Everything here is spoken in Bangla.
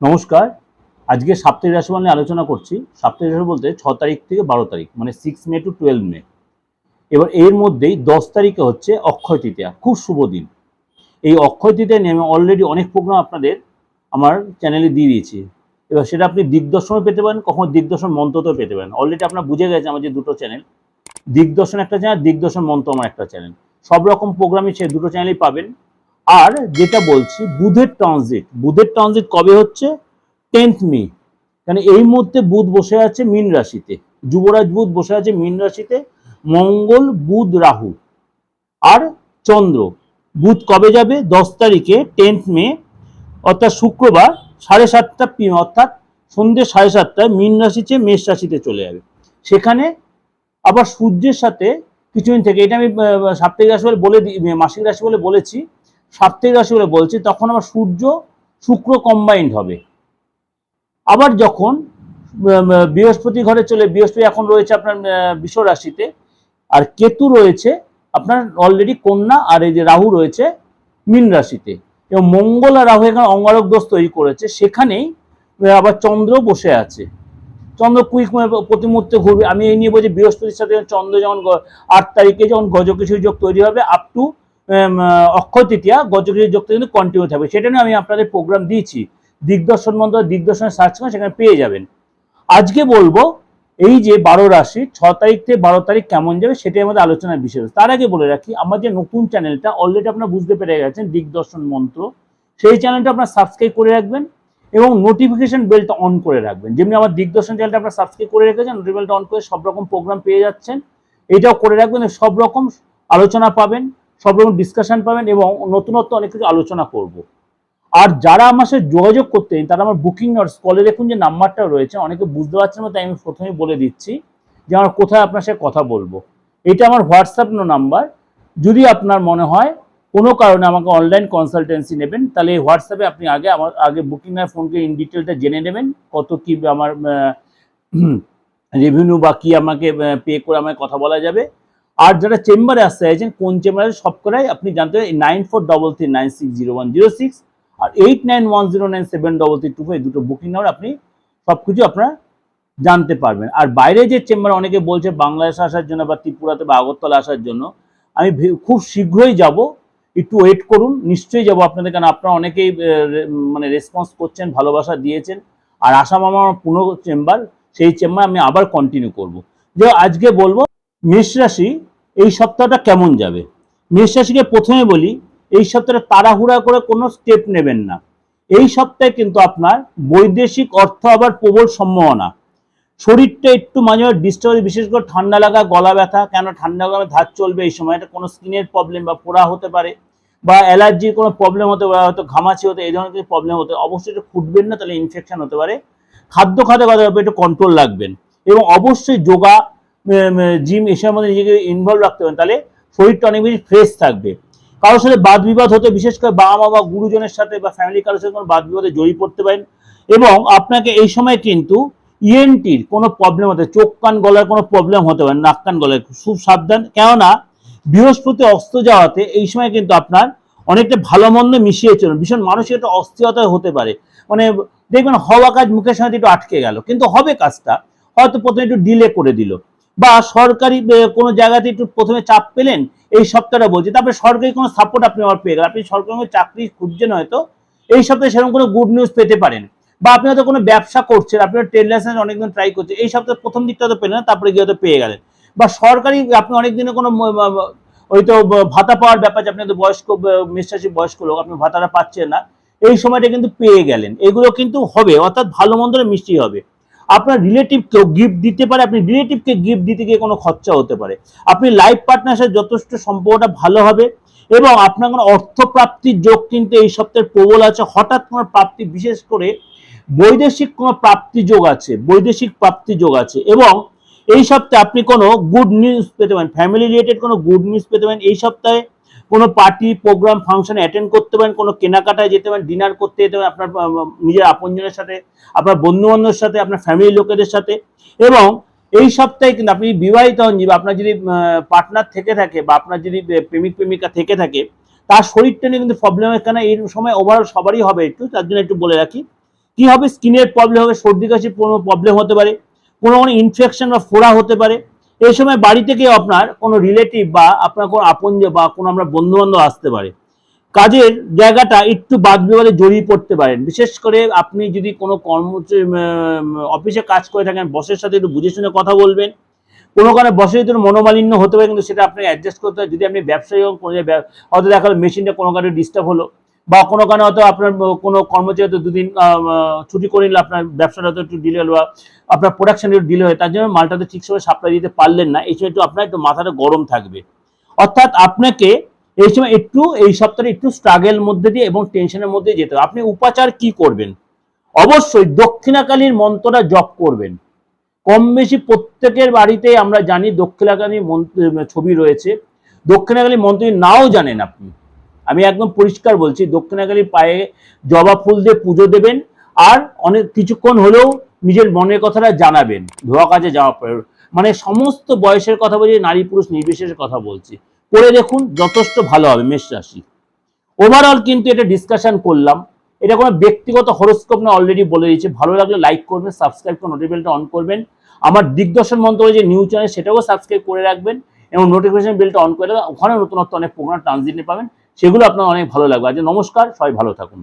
নমস্কার। আজকে সাপ্তাহিক রাশিফল নিয়ে আলোচনা করছি। সাপ্তাহিক রাশি বলতে ছ তারিখ থেকে বারো তারিখ মানে six May to twelve May. এবার এর মধ্যেই দশ তারিখে হচ্ছে অক্ষয় তৃতীয়া। খুব শুভ দিন। এই অক্ষয় তৃতীয়া নিয়ে আমি অলরেডি অনেক প্রোগ্রাম আপনাদের আমার চ্যানেলে দিয়ে দিয়েছি। এবার সেটা আপনি দিগদর্শনও পেতে পারেন, কখনো দিগদর্শন মন্ত্রতেও পেতে পারেন। অলরেডি আপনার বুঝে গেছে আমার যে দুটো চ্যানেল দিগদর্শন একটা চ্যানেল দিগদর্শন মন্ত্র আমার একটা চ্যানেল সব রকম প্রোগ্রামই সে দুটো চ্যানেলেই পাবেন। আর যেটা বলছি, বুধের ট্রানজিট বুধের ট্রানজিট কবে হচ্ছে? টেন্থ মে কারণ এই মুহূর্তে বুধ বসে আছে মীন রাশিতে। যুবরাজ বুধ বসে আছে মীন রাশিতে। মঙ্গল, বুধ, রাহু। আর চন্দ্র। বুধ কবে যাবে? দশ তারিখে টেন্থ মে অর্থাৎ শুক্রবার, সাড়ে সাতটা পিএম অর্থাৎ সন্ধ্যে সাড়ে সাতটায় মীন রাশিতে মেষ রাশিতে চলে যাবে। সেখানে আবার সূর্যের সাথে, কিছুদিন থেকে, এটা আমি সাপ্তাহিক রাশি বলে বলে মাসিক রাশি বলে বলেছি সাপ্তাহিক রাশি বলে বলছি, তখন আবার সূর্য শুক্র কম্বাইন্ড হবে। আবার যখন বৃহস্পতি ঘরে চলে, বৃহস্পতি এখন রয়েছে আপনার বিশ্ব রাশিতে, আর কেতু রয়েছে আপনার অলরেডি কন্যা, আর এই যে রাহু রয়েছে মীন রাশিতে। এবং মঙ্গল আর রাহু এখানে অঙ্গারক দোষ তৈরি করেছে, সেখানেই আবার চন্দ্র বসে আছে। চন্দ্র কুইক প্রতি মুহূর্তে ঘুরবে। আমি এই নিয়ে বলছি, বৃহস্পতির সাথে চন্দ্র যখন গ- আট তারিখে যখন গজকেশরী যোগ তৈরি হবে আপ টু অক্ষয় তৃতীয়া গজকেশরী যোগটা কিন্তু কন্টিনিউ থাকবে। সেটা নিয়ে আমি আপনাদের প্রোগ্রাম দিয়েছি। দিগদর্শন মন্ত্র দিগদর্শনে সার্চ করে সেখানে পেয়ে যাবেন। আজকে বলব, এই যে বারো রাশি, ছ তারিখ থেকে বারো তারিখ কেমন যাবে সেটাই আমাদের আলোচনার বিষয়। তার আগে বলে রাখি, আমার যে নতুন চ্যানেলটা অলরেডি আপনারা বুঝতে পেরে গেছেন, দিগদর্শন মন্ত্র। সেই চ্যানেলটা আপনারা সাবস্ক্রাইব করে রাখবেন এবং নোটিফিকেশন বেলটা অন করে রাখবেন। যেমনি আমার দিগদর্শন চ্যানেলটা আপনারা সাবস্ক্রাইব করে রেখেছেন নোটিফিকেশনটা অন করে সব রকম প্রোগ্রাম পেয়ে যাচ্ছেন। এটাও করে রাখবেন সব রকম আলোচনা পাবেন। সব রকম ডিসকাশন পাবেন এবং নতুনত্ব অনেক কিছু আলোচনা করব। আর যারা আমার সাথে যোগাযোগ করতে তারা আমার বুকিং নটস কলে দেখুন যে নাম্বারটা রয়েছে, অনেকে বুঝতে পারছেন না, তাই আমি প্রথমেই বলে দিচ্ছি যে আমার কোথায় আপনার সাথে কথা বলব। এটা আমার হোয়াটসঅ্যাপ নাম্বার। যদি আপনার মনে হয় কোনো কারণে আমাকে অনলাইন কনসালটেন্সি নেবেন, তাহলে হোয়াটসঅ্যাপে আপনি আগে আমার, আগে বুকিং এর ফোনকে ইন ডিটেলটা জেনে নেবেন, কত কি আমার রেভিনিউ বা কী আমাকে পে করে আমাকে কথা বলা যাবে। আর যারা চেম্বারে আসতে চাইছেন, কোন চেম্বারে সব করাই আপনি জানতে পারেন nine four double three nine six zero one zero six আর eight nine one zero nine seven double three two five দুটো বুকিং নাম্বার আপনি সব কিছু আপনারা জানতে পারবেন। আর বাইরে যে চেম্বার অনেকে বলছে বাংলাদেশে আসার জন্য বা ত্রিপুরাতে বা আগরতলা আসার জন্য, আমি খুব শীঘ্রই যাব। একটু ওয়েট করুন, নিশ্চয়ই যাব আপনাদের, কারণ আপনারা অনেকেই মানে রেসপন্স করছেন, ভালোবাসা দিয়েছেন। আর আসাম আমার পুরো চেম্বার সেই চেম্বার আমি আবার কন্টিনিউ করব। যে আজকে বলব, মেষ রাশি এই সপ্তাহটা কেমন যাবে? মেষ রাশিকে প্রথমে বলি, এই সপ্তাহে তাড়াহুড়া করে কোনো স্টেপ নেবেন না। এই সপ্তাহে কিন্তু আপনার বৈদেশিক অর্থ আবার প্রবল সম্ভাবনা। শরীরটা একটু মাঝে মাঝে ডিস্টার্ব বিশেষ করে ঠান্ডা লাগা, গলা ব্যথা, কেন ঠান্ডা গলা ধার চলবে, এই সময় এটা কোনো স্কিনের প্রবলেম বা পোড়া হতে পারে, বা অ্যালার্জির কোনো প্রবলেম হতে পারে, হয়তো ঘামাচি হতে, এই ধরনের কিছু প্রবলেম হতে। অবশ্যই একটু ফুটবেন না, তাহলে ইনফেকশন হতে পারে। খাদ্য খাদ্য কথা একটু কন্ট্রোল রাখবেন এবং অবশ্যই যোগা জিম এসবের মধ্যে নিজেকে ইনভলভ রাখতে পারেন তাহলে শরীরটা অনেক বেশি ফ্রেশ থাকবে। কারোর সাথে বাদ বিবাদ হতে, বিশেষ করে বাবা মা বা গুরুজনের সাথে বা ফ্যামিলি কারোর সাথে কোনো বাদ বিবাদে জড়িয়ে পড়তে পারেন এবং আপনাকে এই সময় কিন্তু ইএনটির কোনো প্রবলেম হতে, চোখ, কান, গলার কোনো প্রবলেম হতে পারে, নাক, কান গলার খুব সাবধান। কেননা বৃহস্পতি অস্ত যাওয়াতে এই সময় কিন্তু আপনার অনেকটা ভালো মন্দ মিশিয়ে চলুন ভীষণ মানসিক একটা অস্থিরতা হতে পারে। মানে দেখবেন হওয়া কাজ মুখের সাথে একটু আটকে গেল। কিন্তু হবে কাজটা, হয়তো প্রথমে একটু ডিলে করে দিল। বা সরকারি কোনো জায়গাতে একটু প্রথমে চাপ পেলেন, এই সপ্তাহটা বলছি। তারপরে সরকারি কোনো সাপোর্ট আপনি আবার পেয়ে গেলেন। আপনি সরকারি কোনো চাকরি খুঁজছেন হয়তো, এই সপ্তাহে সেরকম কোনো গুড নিউজ পেতে পারেন। বা আপনি হয়তো কোনো ব্যবসা করছেন, আপনি ট্রেড লাইসেন্স অনেকদিন ট্রাই করছেন, এই সপ্তাহে প্রথম দিকটা তো পেলেন না, তারপরে গিয়ে হয়তো পেয়ে গেলেন। বা সরকারি আপনি অনেক দিনে কোনো ওই তো ভাতা পাওয়ার ব্যাপার আপনি হয়তো বয়স্ক মিশ্রাসী বয়স্ক লোক, আপনি ভাতাটা পাচ্ছেন না, এই সময়টা কিন্তু পেয়ে গেলেন। এগুলো কিন্তু হবে, অর্থাৎ ভালো মন্দরে মিষ্টি হবে। আপনার রিলেটিভকেও গিফট দিতে পারে, আপনি রিলেটিভকে গিফট দিতে গিয়ে কোনো খরচা হতে পারে। আপনি লাইফ পার্টনার সাথে যথেষ্ট সম্পর্কটা ভালো হবে এবং আপনার কোনো অর্থপ্রাপ্তির যোগ কিন্তু এই সপ্তাহে প্রবল আছে। হঠাৎ কোনো প্রাপ্তি, বিশেষ করে বৈদেশিক কোনো প্রাপ্তি যোগ আছে, বৈদেশিক প্রাপ্তি যোগ আছে এবং এই সপ্তাহে আপনি কোনো গুড নিউজ পেতে পারেন। ফ্যামিলি রিলেটেড কোনো গুড নিউজ পেতে পারেন। এই সপ্তাহে কোনো পার্টি প্রোগ্রাম ফাংশনে অ্যাটেন্ড করতে পারেন, কোনো কেনাকাটায় যেতে পারেন ডিনার করতে যেতে পারেন, আপনার নিজের আপনজনের সাথে, আপনার বন্ধু বান্ধবের সাথে, আপনার ফ্যামিলি লোকেদের সাথে। এবং এই সপ্তাহে কিন্তু আপনি বিবাহিত হন যে আপনার যদি পার্টনার থেকে থাকে বা আপনার যদি প্রেমিক, প্রেমিকা থেকে থাকে, তার শরীরটা নিয়ে কিন্তু প্রবলেম এখানে এই সময় ওভারঅল সবারই হবে একটু, তার জন্য একটু বলে রাখি। কি হবে? স্কিনের প্রবলেম হবে, সর্দি কাশির কোনো প্রবলেম হতে পারে, কোনো কোনো ইনফেকশন বা ফোড়া হতে পারে। এই সময় বাড়ি থেকে আপনার কোনো রিলেটিভ বা আপনার কোনো আপনজ বা কোনো আমরা বন্ধু বান্ধব আসতে পারে। কাজের জায়গাটা একটু বাদ বিবাদে জড়িয়ে পড়তে পারেন। বিশেষ করে আপনি যদি কোনো কর্ম অফিসে কাজ করে থাকেন, বসের সাথে একটু বুঝে শুনে কথা বলবেন, কোনো কারণে বসে যদি মনোমালিন্য হতে পারে, কিন্তু সেটা আপনাকে অ্যাডজাস্ট করতে হয়। যদি আপনি ব্যবসায়ী হন, কোনো হয়তো দেখা মেশিনটা কোনো কারণে ডিস্টার্ব হলো বা কোনো কারণে হয়তো আপনার কোনো কর্মচারী হয়তো দুদিন ছুটি করে নিলে আপনার ব্যবসাটা হয়তো একটু ডিলে হলো বা আপনার প্রোডাকশন একটু ডিলে হয়, তার জন্য মালটাতে ঠিক সময় সাপ্লাই দিতে পারলেন না, এই সময় একটু আপনার একটু মাথাটা গরম থাকবে। অর্থাৎ আপনাকে এই সময় একটু, এই সপ্তাহে একটু স্ট্রাগেল মধ্যে দিয়ে এবং টেনশনের মধ্যে যেতে হবে। আপনি উপাচার কি করবেন? অবশ্যই দক্ষিণাকালীর মন্ত্রটা জপ করবেন। কম বেশি প্রত্যেকের বাড়িতে আমরা জানি দক্ষিণাকালীর মন্ত্র- ছবি রয়েছে। দক্ষিণাকালীর মন্ত্র নাও জানেন আপনি। আমি একদম পরিষ্কার বলছি দক্ষিণাকালীর পায়ে জবা ফুল দিয়ে পুজো দেবেন আর অনেক কিছুক্ষণ হলেও নিজের মনের কথাটা জানাবেন, ধোয়া কাজে যাওয়া মানে সমস্ত বয়সের কথা বলছি, নারী পুরুষ নির্বিশেষের কথা বলছি। করে দেখুন, যথেষ্ট ভালো হবে মেষ রাশি। ওভারঅল কিন্তু এটা ডিসকাশন করলাম। এটা কোনো ব্যক্তিগত হরস্কোপ না অলরেডি বলে দিয়েছে। ভালো লাগলে লাইক করবেন সাবস্ক্রাইব করে নোটিফিকেশনটা অন করবেন। আমার দিগদর্শন মন্ত্র যে নিউজ চ্যানেল সেটাও সাবস্ক্রাইব করে রাখবেন এবং নোটিফিকেশন বেলটা অন করে ওখানে নতুনত্ব অনেক প্রোগ্রাম ট্রানজিটে পাবেন। সেগুলো আপনার অনেক ভালো লাগবে। আজ নমস্কার সবাই ভালো থাকুন।